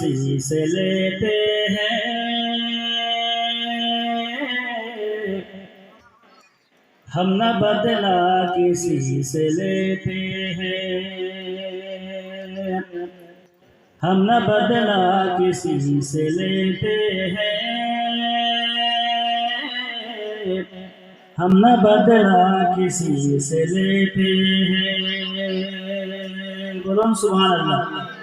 کسی سے لیتے ہیں۔ ہم نہ بدلا کسی سے لیتے ہیں۔ ہم نہ بدلا کسی سے لیتے ہیں۔ ہم نہ بدلا کسی سے لیتے ہیں۔ بولو سبحان اللہ۔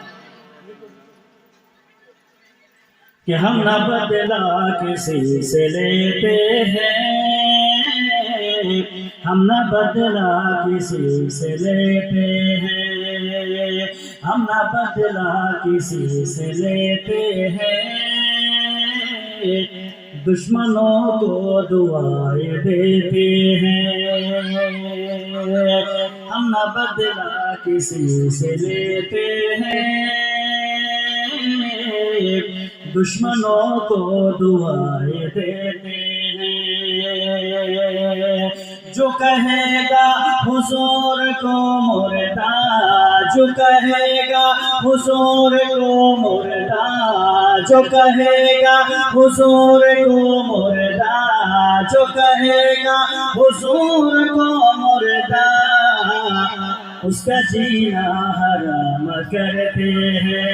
کہ ہم نہ بدلا کسی سے لیتے ہیں۔ ہم نہ بدلا کسی سے لیتے ہیں۔ ہم نہ بدلا کسی سے لیتے ہیں۔ دشمنوں کو دعائیں دیتے ہیں۔ ہم نہ بدلا کسی سے لیتے ہیں۔ دشمنوں کو دعائیں دیتے ہیں۔ جو کہے گا حضور کو مردہ جو کہے گا حضور کو مردہ جو کہے گا حضور کو مردہ جو کہے گا حضور کو مردہ اس کا جینا حرام کرتے ہیں۔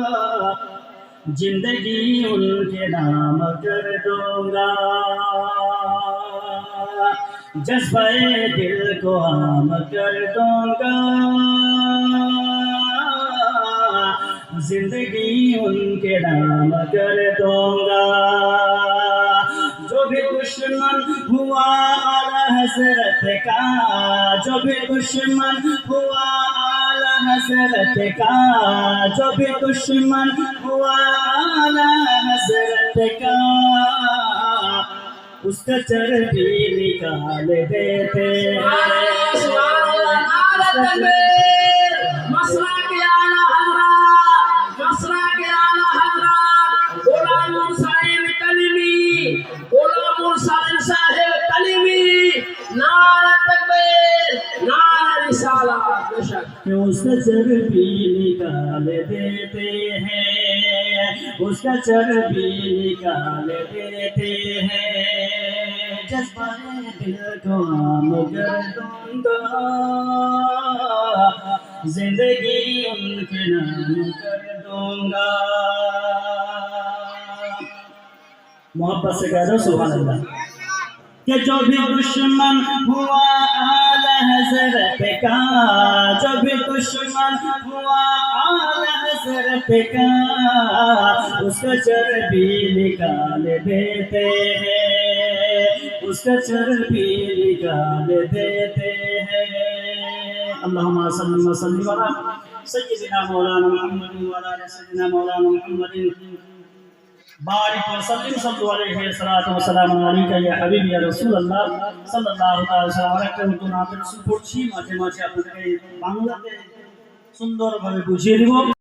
زندگی ان کے نام کر دوں گا۔ جذبہ دل کو عام کر دوں گا۔ زندگی ان کے نام کر دوں گا۔ جو بھی دشمن ہوا اعلی حضرت کا جو بھی دشمن ہوا اعلی حضرت کا جو بھی دشمن ہوا اعلی حضرت کا اس کا چربی نکال دیتے کہ اس کا چربی نکال دیتے ہیں، اس کا چربی نکال دیتے ہیں۔ جذبہ دل کو عام کر دوں گا، زندگی ان کے نام کر دوں گا۔ محبت سے کہہ دو، سبحان اللہ۔ کہ جو بھی دشمن ہوا اعلی حضرت کا، جو بھی دشمن ہوا اعلی حضرت کا، اس کا چربی نکال دیتے ہیں، اس کا چربی نکال دیتے ہیں۔ اللہم صلی وسلم علی سیدنا مولانا محمد وعلى سيدنا مولانا محمد بارك وسلم صلوا عليه الصلاة والسلام عليك يا حبيبي يا رسول الله صلى الله تعالى وسلم আরেকটা নতুন আপনাদের পড়ছি মাঝে মাঝে আপনাদেরকে বাংলাতে সুন্দরভাবে বুঝিয়ে দিব